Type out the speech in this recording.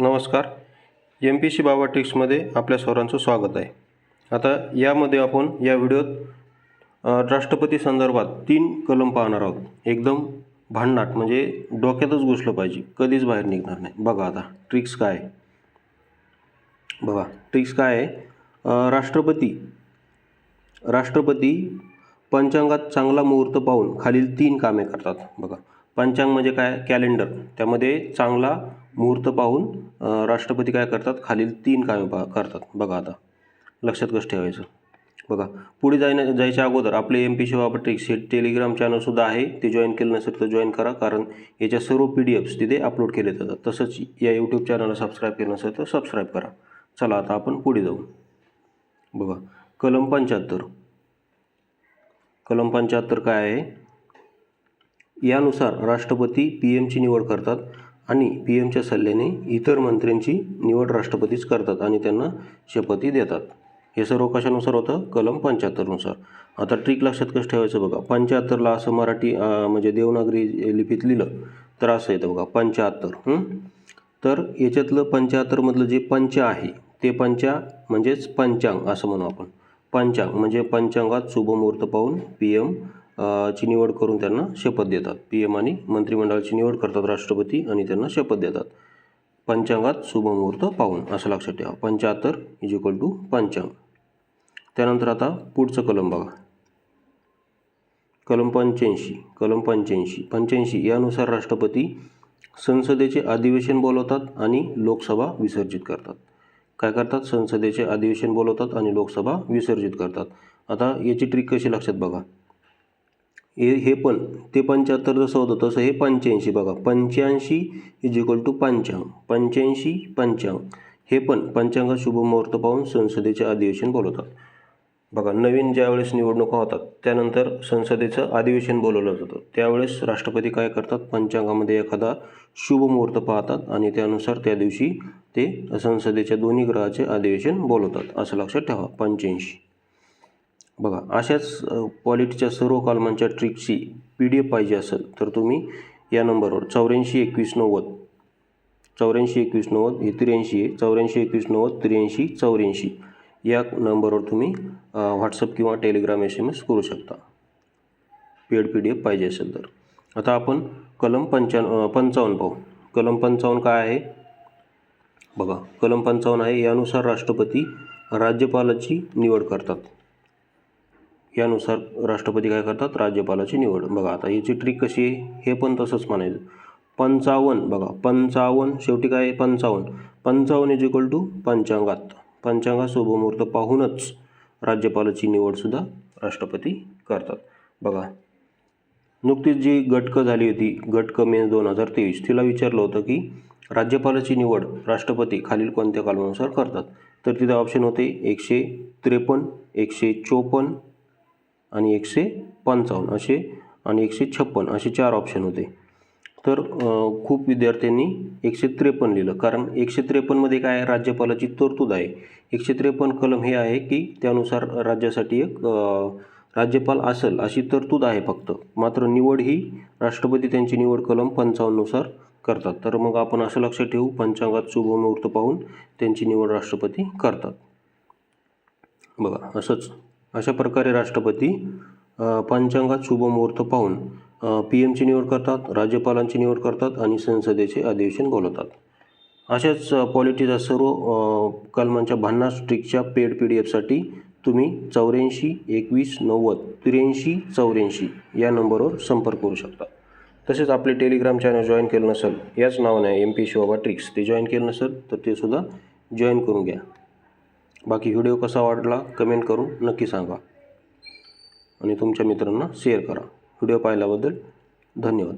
नमस्कार. M P C बाबा टिक्समध्ये आपल्या सर्वांचं स्वागत आहे. आता यामध्ये आपण या व्हिडिओत राष्ट्रपती संदर्भात तीन कलम पाहणार आहोत. एकदम भांडणाट म्हणजे डोक्यातच घुसलं पाहिजे. कधीच बाहेर निघणार नाही. बघा आता ट्रिक्स काय आहे. बघा ट्रिक्स काय आहे? राष्ट्रपती राष्ट्रपती पंचांगात चांगला मुहूर्त पाहून खालील तीन कामे करतात. बघा पंचांग म्हणजे काय? कॅलेंडर त्यामध्ये चांगला मुहूर्त पाहून राष्ट्रपती काय करतात? खालील तीन कामे पा करतात. बघा आता. लक्षात कसं ठेवायचं? बघा. पुढे जायला जायच्या अगोदर आपले एम पी शिवापट्रिक्स हे टेलिग्राम चॅनलसुद्धा आहे. ते जॉईन केलं नसेल तर जॉईन करा. कारण याच्या सर्व पी डी एफ्स तिथे अपलोड केले जातात. तसंच या यूट्यूब चॅनलला सबस्क्राईब केलं नसेल तर सबस्क्राईब करा. चला आता आपण पुढे जाऊ. बघा. कलम पंच्याहत्तर. कलम पंच्याहत्तर काय आहे? यानुसार राष्ट्रपती पी एमची निवड करतात आणि पी एमच्या सल्ल्याने इतर मंत्र्यांची निवड राष्ट्रपतीच करतात आणि त्यांना शपथी देतात. हे सर्व कशानुसार होतं? कलम पंच्याहत्तरनुसार. आता ट्रिक लक्षात कसं ठेवायचं बघा. पंच्याहत्तरला असं मराठी म्हणजे देवनागरी लिपीत लिहिलं तर असं येतं बघा पंच्याहत्तर. तर याच्यातलं पंच्याहत्तरमधलं जे पंच आहे ते पंचा म्हणजेच पंचांग असं म्हणू आपण. पंचांग म्हणजे पंचांगात शुभमुहूर्त पाहून पी एम ची निवड करून त्यांना शपथ देतात. पी एम आणि मंत्रिमंडळाची निवड करतात राष्ट्रपती आणि त्यांना शपथ देतात. पंचांगात शुभमुहूर्त पाहून असं लक्षात ठेवा. पंच्याहत्तर इज इक्वल टू पंचांग. त्यानंतर आता पुढचं कलम बघा. कलम पंच्याऐंशी कलम पंच्याऐंशी. पंच्याऐंशी यानुसार राष्ट्रपती संसदेचे अधिवेशन बोलवतात आणि लोकसभा विसर्जित करतात. काय करतात? संसदेचे अधिवेशन बोलवतात आणि लोकसभा विसर्जित करतात. आता याची ट्रिक कशी लक्षात बघा. हे हे पण ते पंच्याहत्तर जसं होतं तसं हे पंच्याऐंशी बघा. पंच्याऐंशी इज इक्वल टू पंचांग पंच्याऐंशी पंचांग हे पण पंचांगात शुभमुहूर्त पाहून संसदेचे अधिवेशन बोलवतात. बघा नवीन ज्यावेळेस निवडणुका होतात त्यानंतर संसदेचं अधिवेशन बोलवलं जातं. त्यावेळेस राष्ट्रपती काय करतात? पंचांगामध्ये एखादा शुभ मुहूर्त पाहतात आणि त्यानुसार त्या दिवशी ते संसदेच्या दोन्ही ग्रहाचे अधिवेशन बोलवतात. असं लक्षात ठेवा पंच्याऐंशी. बघा अशाच क्वालिटीच्या सर्व कॉलमांच्या ट्रिकची पी डी एफ पाहिजे असेल तर तुम्ही या नंबरवर चौऱ्याऐंशी एकवीस नव्वद चौऱ्याऐंशी एकवीस नव्वद हे त्र्याऐंशी आहे चौऱ्याऐंशी एकवीस नव्वद त्र्याऐंशी चौऱ्याऐंशी. या नंबरवर तुम्ही व्हॉट्सअप किंवा टेलिग्राम एस एम एस करू शकता. पेड पी डी एफ पाहिजे असेल तर. आता आपण कलम पंच्याण्णव पंचावन्न पाहू. कलम पंचावन्न काय आहे? बघा कलम पंचावन्न आहे यानुसार राष्ट्रपती राज्यपालाची निवड करतात. यानुसार राष्ट्रपती काय करतात? राज्यपालाची निवड. बघा आता याची ट्रिक कशी आहे? हे पण तसंच म्हणायचं. पंचावन्न बघा पंचावन्न शेवटी काय आहे? पंचावन्न. पंचावन्न इज इक्वल टू पंचांगात. पंचांगात शुभमुहूर्त पाहूनच राज्यपालाची निवडसुद्धा राष्ट्रपती करतात. बघा नुकतीच जी गटकं झाली होती गटकं मे दोन हजार तेवीस तिला विचारलं होतं की राज्यपालाची निवड राष्ट्रपती खालील कोणत्या कलमानुसार करतात? तर तिथे ऑप्शन होते एकशे त्रेपन्न एकशे चोपन्न आणि एकशे पंचावन्न असे आणि एकशे छप्पन असे चार ऑप्शन होते. तर खूप विद्यार्थ्यांनी एकशे त्रेपन्न लिहिलं. कारण एकशे त्रेपन्नमध्ये काय आहे? राज्यपालाची तरतूद आहे. एकशे त्रेपन्न कलम हे आहे की त्यानुसार राज्यासाठी एक राज्यपाल असेल अशी तरतूद आहे फक्त. मात्र निवड ही राष्ट्रपती त्यांची निवड कलम पंचावन्ननुसार करतात. तर मग आपण असं लक्षात ठेवू पंचांगात शुभमुहूर्त पाहून त्यांची निवड राष्ट्रपती करतात. बघा असंच. अशा प्रकारे राष्ट्रपती पंचांगात शुभ मुहूर्त पाहून पी एमची निवड करतात राज्यपालांची निवड करतात आणि संसदेचे अधिवेशन बोलवतात. अशाच पॉलिटीच्या सर्व कलमांच्या भन्नाट स्ट्रिकच्या पेड पी डी एफसाठी तुम्ही चौऱ्याऐंशी एकवीस नव्वद त्र्याऐंशी चौऱ्याऐंशी या नंबरवर संपर्क करू शकता. तसेच आपले टेलिग्राम चॅनल जॉईन केलं नसेल याच नावाने एम पी शिवाबा ट्रिक्स ते जॉईन केलं नसेल तर ते सुद्धा जॉईन करून घ्या. बाकी व्हिडिओ कसा वाटला कमेंट करून नक्की सांगा. आणि तुमच्या मित्रांना शेअर करा. व्हिडिओ पाहिल्याबद्दल धन्यवाद.